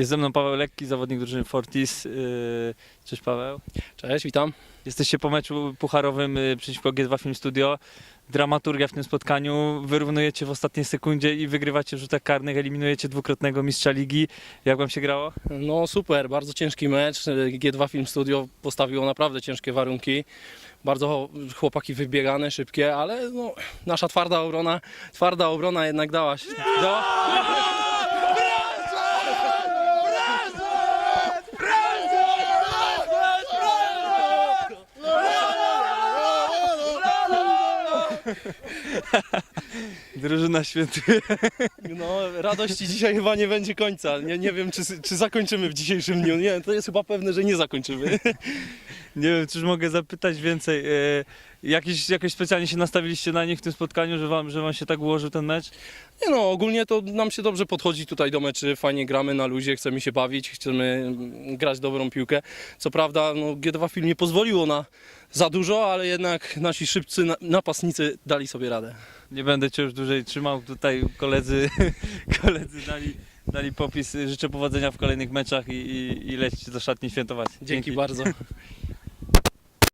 Jest ze mną Paweł Lekki, zawodnik drużyny Fortis. Yy, Cześć Paweł. Cześć, witam. Jesteście po meczu pucharowym y, przeciwko G2 Film Studio. Dramaturgia w tym spotkaniu. Wyrównujecie w ostatniej sekundzie i wygrywacie w rzutach karnych. Eliminujecie dwukrotnego mistrza ligi. Jak wam się grało? No super, bardzo ciężki mecz. G2 Film Studio postawiło naprawdę ciężkie warunki. Bardzo chłopaki wybiegane, szybkie, ale no, nasza twarda obrona, twarda obrona jednak dała się. Dała, Drużyna świętuje. no, radości dzisiaj chyba nie będzie końca. Nie, nie wiem, czy, czy zakończymy w dzisiejszym dniu. Nie, to jest chyba pewne, że nie zakończymy. Nie wiem, czyż mogę zapytać więcej. Yy, Jakiś, jakoś specjalnie się nastawiliście na nich w tym spotkaniu, że wam, że wam się tak ułożył ten mecz? Nie no, ogólnie to nam się dobrze podchodzi tutaj do meczy, fajnie gramy na luzie, chcemy się bawić, chcemy mm, grać dobrą piłkę. Co prawda no, G2 Film nie pozwoliło na za dużo, ale jednak nasi szybcy na- napastnicy dali sobie radę. Nie będę cię już dłużej trzymał. Tutaj koledzy, koledzy dali, dali popis. Życzę powodzenia w kolejnych meczach i, i, i lećcie do szatni świętować. Dzięki, bardzo.